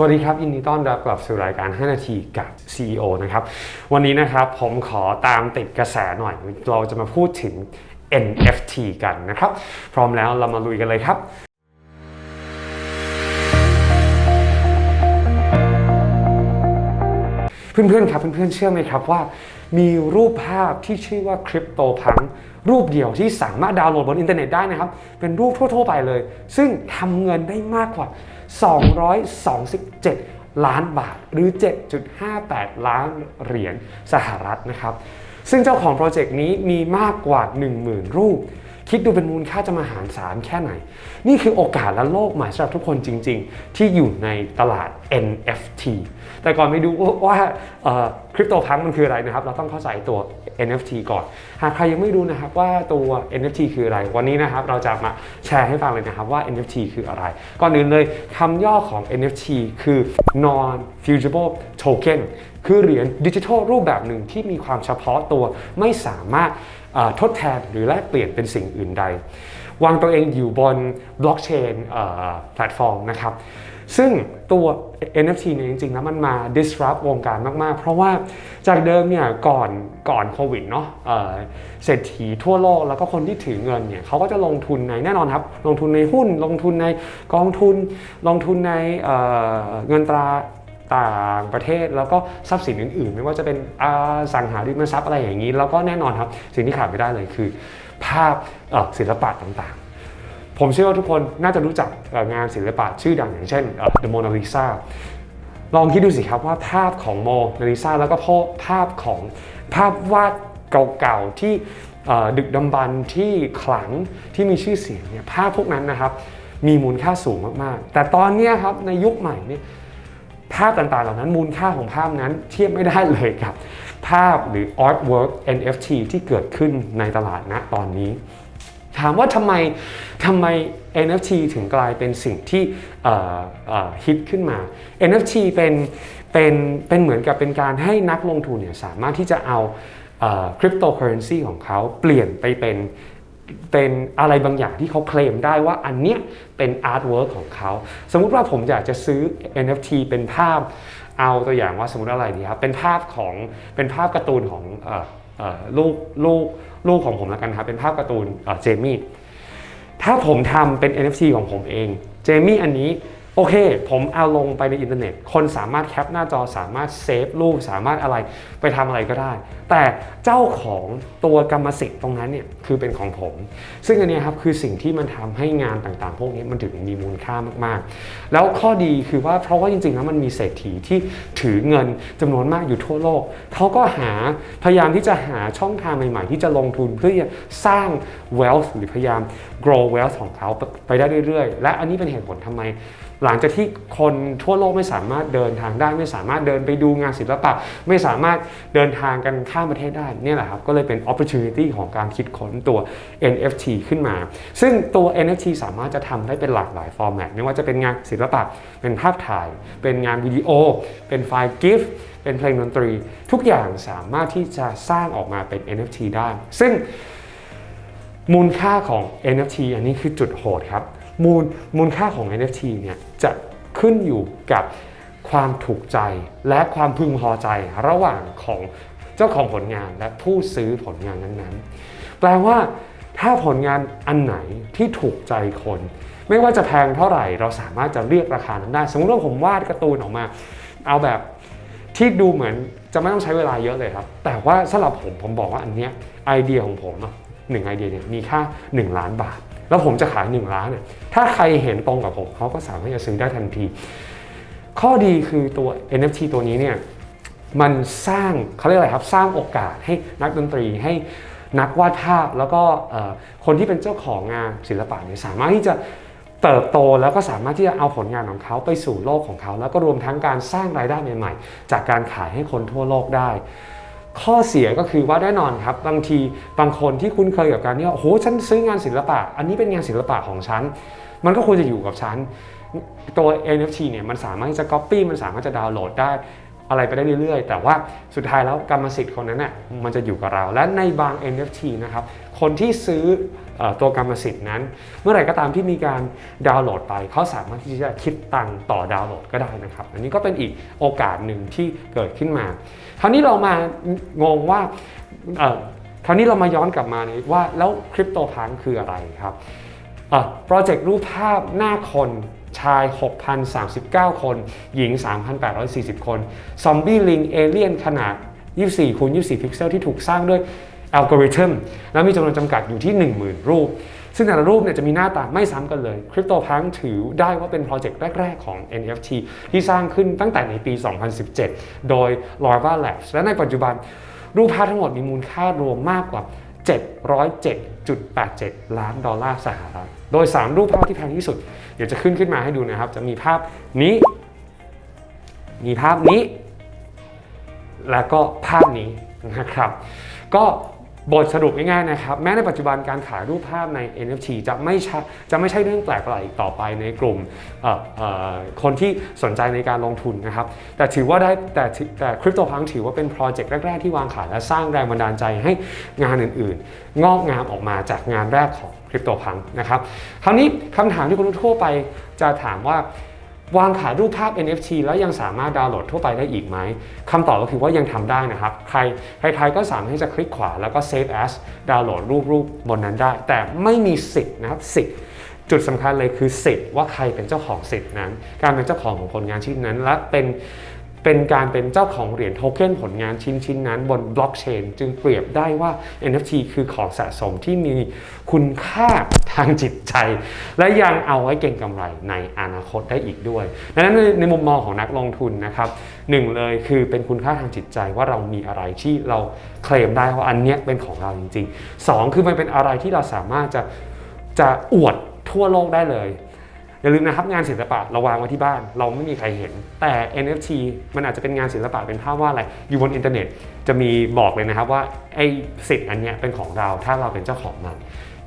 สวัสดีครับ ยินดีต้อนรับกลับสู่รายการ 5 นาทีกับ CEO นะครับ วันนี้นะครับผมขอตามติดกระแสหน่อย เราจะมาพูดถึง NFT กันนะครับ พร้อมแล้วเรามาลุยกันเลยครับเพื่อนๆครับเพื่อนๆเชื่อไหมครับว่า มีรูปภาพที่ชื่อว่าคริปโตพังรูปเดียวที่สามารถดาวน์โหลดบนอินเทอร์เน็ตได้นะครับ เป็นรูปทั่ว ๆ ไปเลย ซึ่งทำเงินได้มากกว่า 227 ล้านบาทหรือ 7.58 ล้านเหรียญสหรัฐนะครับ ซึ่งเจ้าของโปรเจกต์นี้มีมากกว่า 10,000 รูป คิดดูเป็นมูลค่าจะมาหารศาลแค่ไหน นี่คือโอกาสและโลกใหม่สำหรับทุกคนจริง ๆ ที่อยู่ในตลาด NFT แต่ก่อนไปดูว่า คริปโตพังมันคืออะไรนะครับ เราต้องเข้าใจตัว NFT ก่อน หากใครยังไม่รู้นะครับว่าตัว NFT คืออะไร วันนี้นะครับเราจะมาแชร์ให้ฟังเลยนะครับว่า NFT คืออะไร ก่อนอื่นเลยคำย่อของ NFT คือ non fungible token คือเหรียญดิจิทัลรูปแบบหนึ่งที่มีความเฉพาะตัวไม่สามารถทดแทนหรือแลกเปลี่ยนเป็นสิ่งอื่นใด วางตัวเองอยู่บนบล็อกเชนแพลตฟอร์มนะครับ ซึ่งตัว NFT เนี่ยจริงๆแล้วมันมา disrupt วงการมากๆ เพราะว่าจากเดิมเนี่ยก่อนก่อนโควิดเนาะเศรษฐีทั่วโลกแล้วก็คนที่ถือเงินเนี่ยเขาก็จะลงทุนในแน่นอนครับ ลงทุนในหุ้น ลงทุนในกองทุน ลงทุนในเเงินตราต่างประเทศแล้วก็ทรัพย์สินอื่นๆ ไม่ว่าจะเป็นอสังหาริมทรัพย์อะไรอย่างนี้ แล้วก็แน่นอนครับ สิ่งที่ขาดไม่ได้เลยคือ ภาพศิลปะต่างๆ ผมเชื่อว่าทุกคนน่าจะรู้จักงานศิลปะชื่อดังอย่างเช่นเอ่อ The Mona Lisa ลองคิดดูสิครับว่าภาพของโมนาลิซาแล้วก็ภาพของภาพวาดเก่าๆที่ดึกดำบรรที่ขลังที่มีชื่อเสียงเนี่ยภาพพวกนั้นนะครับ มีมูลค่าสูงมากๆ แต่ตอนนี้ครับในยุคใหม่เนี่ยภาพต่างๆ เหล่านั้นมูลค่าของภาพนั้นเทียบไม่ได้เลยกับ ภาพหรือ artwork NFT ที่เกิดขึ้นในตลาดณตอนนี้ ถามว่าทำไมทำไม NFT ถึงกลายเป็นสิ่งที่ฮิตขึ้นมา NFT เป็นเป็นเป็นเหมือนกับเป็นการให้นักลงทุนเนี่ยสามารถที่จะเอาคริปโตเคอเรนซีของเขาเปลี่ยนไปเป็นเป็นอะไรบางอย่างที่เขาเคลมได้ว่าอันเนี้ยเป็นอาร์ตเวิร์กของเขา สมมุติว่าผมอยากจะซื้อ NFT เป็นภาพเอาตัวอย่างว่าสมมติอะไรดีครับเป็นภาพของเป็นภาพการ์ตูนของ ลูกลูกลูกของผมแล้วกันครับเป็นภาพการ์ตูนเจมี่ถ้าผมทำเป็น NFC ของผมเอง เจมี่อันนี้ โอเค ผมเอาลงไปในอินเทอร์เน็ต คนสามารถแคปหน้าจอสามารถเซฟรูปสามารถอะไรไปทำอะไรก็ได้ แต่เจ้าของตัวกรรมสิทธิ์ตรงนั้นเนี่ยคือเป็นของผม ซึ่งอันนี้ครับคือสิ่งที่มันทำให้งานต่างๆ พวกนี้มันถึงมีมูลค่ามากๆ แล้วข้อดีคือว่าเพราะว่าจริงๆแล้วมันมีเศรษฐีที่ถือเงินจำนวนมากอยู่ทั่วโลกเขาก็หาพยายามที่จะหาช่องทางใหม่ๆ ที่จะลงทุนเพื่อจะสร้าง wealth หรือพยายาม grow wealth ของเขาไปได้เรื่อยๆ และอันนี้เป็นเหตุผลทำไม หลังจากที่คนทั่วโลกไม่สามารถเดินทางได้ ไม่สามารถเดินไปดูงานศิลปะ ไม่สามารถเดินทางกันข้ามประเทศได้นี่แหละครับก็เลยเป็น opportunity ของการคิดค้นตัว NFT ขึ้นมา ซึ่งตัว NFT สามารถจะทำได้เป็นหลากหลายฟอร์แมตไม่ว่าจะเป็นงานศิลปะ เป็นภาพถ่าย เป็นงานวิดีโอ เป็นไฟล์ GIF เป็นเพลงดนตรี ทุกอย่างสามารถที่จะสร้างออกมาเป็น NFT ได้ ซึ่งมูลค่าของ NFT อันนี้คือจุดโหดครับ มูลมูลค่าของ NFT เนี่ยจะขึ้นอยู่กับความถูกใจและความพึงพอใจระหว่างของเจ้าของผลงานและผู้ซื้อผลงานนั้นๆ แปลว่าถ้าผลงานอันไหนที่ถูกใจคน ไม่ว่าจะแพงเท่าไหร่ เราสามารถจะเรียกราคานั้นได้ สมมติว่าผมวาดการ์ตูนออกมา เอาแบบที่ดูเหมือนจะไม่ต้องใช้เวลาเยอะเลยครับ แต่ว่าสำหรับผมผมบอกว่าอันเนี้ยไอเดียของผมหนึ่งไอเดียเนี่ยมีค่า 1 ล้านบาท แล้วผมจะขาย 1 ล้านเนี่ยถ้าใครเห็นตรงกับผมเขาก็สามารถจะซื้อได้ทันที ข้อดีคือตัว NFT ตัวนี้เนี่ยมันสร้างเขาเรียกอะไรครับสร้างโอกาสให้นักดนตรีให้นักวาดภาพแล้วก็คนที่เป็นเจ้าของงานศิลปะเนี่ยสามารถที่จะเติบโตแล้วก็สามารถที่จะเอาผลงานของเขาไปสู่โลกของเขา แล้วก็รวมทั้งการสร้างรายได้ใหม่ๆ จากการขายให้คนทั่วโลกได้ ข้อเสียก็คือว่าแน่นอนครับ บางทีบางคนที่คุ้นเคยกับการที่ว่าโอ้โหฉันซื้องานศิลปะ อันนี้เป็นงานศิลปะของฉัน มันก็ควรจะอยู่กับฉัน ตัว NFT เนี่ยมันสามารถจะ Copy มันสามารถจะดาวน์โหลดได้ อะไรไปได้เรื่อยๆ แต่ว่าสุดท้ายแล้วกรรมสิทธิ์คนนั้นน่ะมันจะอยู่กับเรา และในบาง NFT นะครับ คนที่ซื้ออตัวกรรมสิทธิ์นั้น เมื่อไหร่ก็ตามที่มีการดาวน์โหลดไปเขาสามารถที่จะคิดตังค์ต่อดาวน์โหลดก็ได้นะครับ อันนี้ก็เป็นอีกโอกาสหนึ่งที่เกิดขึ้นมา คราวนี้เรามางงว่าคราวนี้เรามาย้อนกลับมาเลยว่าแล้วคริปโตพังคืออะไรครับโปรเจกต์รูปภาพหน้าคน ชาย 6,039 คน หญิง 3,840 คน ซอมบี้ลิงเอเลียนขนาด 24คูณ24 พิกเซลที่ถูกสร้างด้วยอัลกอริทึมแล้วมีจำนวนจำกัดอยู่ที่ 10,000 รูป ซึ่งแต่ละรูปเนี่ยจะมีหน้าตาไม่ซ้ำกันเลยคริปโตพังถือได้ว่าเป็นโปรเจกต์แรก ๆ ของ NFT ที่สร้างขึ้นตั้งแต่ในปี 2017 โดย Lava Labs และในปัจจุบันรูปภาพทั้งหมดมีมูลค่ารวมมากกว่า 707.87 ล้านดอลลาร์สหรัฐ โดย 3 รูปภาพที่แพงที่สุด เดี๋ยวจะขึ้นขึ้นมาให้ดูนะครับ จะมีภาพนี้ มีภาพนี้ แล้วก็ภาพนี้นะครับ ก็ บทสรุปง่ายๆนะครับ แม้ในปัจจุบันการขายรูปภาพใน NFT จะไม่จะไม่ใช่เรื่องแปลกอะไรอีกต่อไปในกลุ่มคนที่สนใจในการลงทุนนะครับ แต่ถือว่าได้แต่แต่คริปโตพังถือว่าเป็นโปรเจกต์แรก ๆ ที่วางขายและสร้างแรงบันดาลใจให้งานอื่นๆ งอกงามออกมาจากงานแรกของคริปโตพังนะครับคราวนี้คำถามที่คนทั่วไปจะถามว่า วางขายรูปภาพ NFT แล้วยังสามารถดาวน์โหลดทั่วไปได้อีกไหมคำตอบก็คือว่ายังทำได้นะครับ ใครใครๆก็สามารถที่จะคลิกขวาแล้วก็ Save as ดาวน์โหลดรูปรูปบนนั้นได้ แต่ไม่มีสิทธิ์นะครับสิทธิ์จุดสำคัญเลยคือสิทธิ์ว่าใครเป็นเจ้าของสิทธิ์นั้น การเป็นเจ้าของของผลงานชิ้นนั้น และเป็น เป็นการเป็นเจ้าของเหรียญโทเค็นผลงานชิ้นชิ้นนั้นบนบล็อกเชนจึงเปรียบได้ว่า NFT คือของสะสมที่มีคุณค่าทางจิตใจ และยังเอาไว้เก็งกำไรในอนาคตได้อีกด้วยดังนั้นในมุมมองของนักลงทุนนะครับหนึ่งเลยคือเป็นคุณค่าทางจิตใจว่าเรามีอะไรที่เราเคลมได้ว่าอันเนี้ยเป็นของเราจริงๆสองคือมันเป็นอะไรที่เราสามารถจะจะอวดทั่วโลกได้เลย อย่าลืมนะครับงานศิลปะเราวางไว้ที่บ้าน เราไม่มีใครเห็น แต่ NFT มันอาจจะเป็นงานศิลปะเป็นภาพว่าดอะไร อยู่บนอินเทอร์เน็ตจะมีบอกเลยนะครับว่าไอ้สิทธิ์อันนี้เป็นของเราถ้าเราเป็นเจ้าของมัน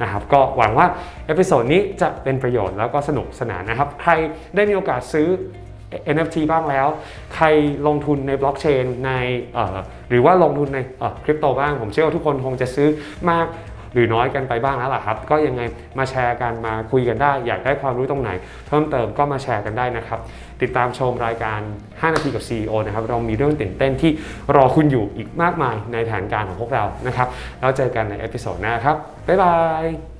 นะครับก็หวังว่าเอพิโซดนี้จะเป็นประโยชน์แล้วก็สนุกสนานนะครับ ใครได้มีโอกาสซื้อ NFT บ้างแล้ว ใครลงทุนในบล็อกเชนในหรือว่าลงทุนในคริปโตบ้าง ผมเชื่อว่าทุกคนคงจะซื้อมาก หรือน้อยกันไปบ้างแล้วล่ะครับ ก็ยังไงมาแชร์กันมาคุยกันได้ อยากได้ความรู้ตรงไหน เพิ่มเติมก็มาแชร์กันได้นะครับ ติดตามชมรายการ 5 นาทีกับ CEO นะครับ เรามีเรื่องตื่นเต้นที่รอคุณอยู่อีกมากมายในแผนการของพวกเรานะครับ แล้วเจอกันในเอพิโซดหน้าครับบ๊ายบาย